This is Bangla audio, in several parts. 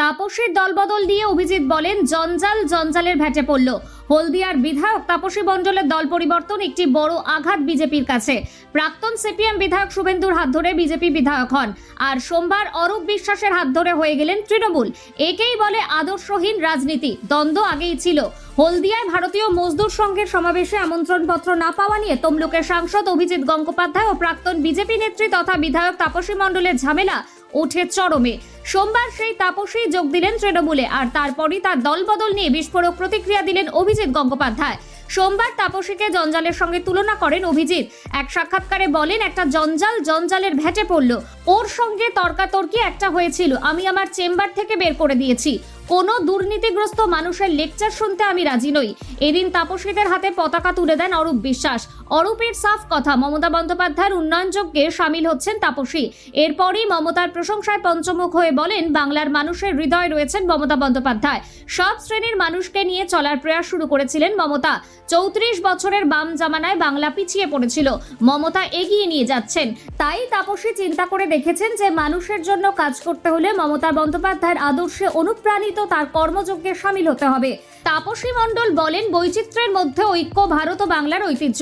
তাপসীর দলবদল দিয়ে অভিজিৎ বলেন, জঞ্জাল জঞ্জালের ভেটে পড়ল। হলদিয়ার বিধায়ক তাপসী মণ্ডলের দল পরিবর্তন একটি বড় আঘাত বিজেপির কাছে। প্রাক্তন সিপিএম বিধায়ক শুভেন্দুর হাত ধরে বিজেপি বিধায়ক হন, আর সোমবার অরূপ বিশ্বাসের হাত ধরে হয়ে গেলেন তৃণমূল। একেই বলে আদর্শহীন রাজনীতি, দ্বন্দ্ব আগেই ছিল। হলদিয়ায় ভারতীয় মজদুর সংঘের সমাবেশে আমন্ত্রণপত্র না পাওয়া নিয়ে তমলুকের সাংসদ অভিজিৎ গঙ্গোপাধ্যায় ও প্রাক্তন বিজেপি নেত্রী তথা বিধায়ক তাপসী মণ্ডলের ঝামেলা ওঠে চরমে। সোমবার সেই তাপসেই যোগ দিলেন তৃণমূলে, আর তারপরই তার দলবদল নিয়ে বিস্ফোরক প্রতিক্রিয়া দিলেন অভিজিৎ গঙ্গোপাধ্যায়। সোমবার তাপসীকে জঞ্জালের সঙ্গে তুলনা করেন অভিজিৎ। এক সাক্ষাৎকারে বলেন, একটা জঞ্জাল জঞ্জালের ভেটে পড়ল। ওর সঙ্গে তর্কাতর্কি একটা হয়েছিল। আমি আমার চেম্বার থেকে বের করে দিয়েছি। কোনো দুর্নীতিগ্রস্ত মানুষের লেকচার শুনতে আমি রাজি নই। এদিন তাপসীদের হাতে পতাকা তুলে দেন অরূপ বিশ্বাস। অরূপের সাফ কথা, মমতা বন্দ্যোপাধ্যায়ের উন্নয়ন যজ্ঞে সামিল হচ্ছেন তাপসী। এরপরই মমতার প্রশংসায় পঞ্চমুখ হয়ে বলেন, বাংলার মানুষের হৃদয় রয়েছেন মমতা বন্দ্যোপাধ্যায়। সব শ্রেণির মানুষকে নিয়ে চলার প্রয়াস শুরু করেছিলেন মমতা। চৌত্রিশ বছরের বাম জামানায় বাংলা পিছিয়ে পড়েছিল। মমতা এগিয়ে নিয়ে যাচ্ছেন। তাই তাপসী চিন্তা করে দেখেছেন যে মানুষের জন্য কাজ করতে হলে মমতা বন্দ্যোপাধ্যায়ের আদর্শে অনুপ্রাণিত তার কর্মযজ্ঞে সামিল হতে হবে। তাপসী মণ্ডল বলেন, বৈচিত্র্যের মধ্যে ঐক্য ভারত ও বাংলার ঐতিহ্য।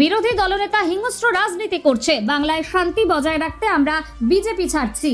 বিরোধী দলনেতা হিংস্র রাজনীতি করছে। বাংলায় শান্তি বজায় রাখতে আমরা বিজেপি ছাড়ছি।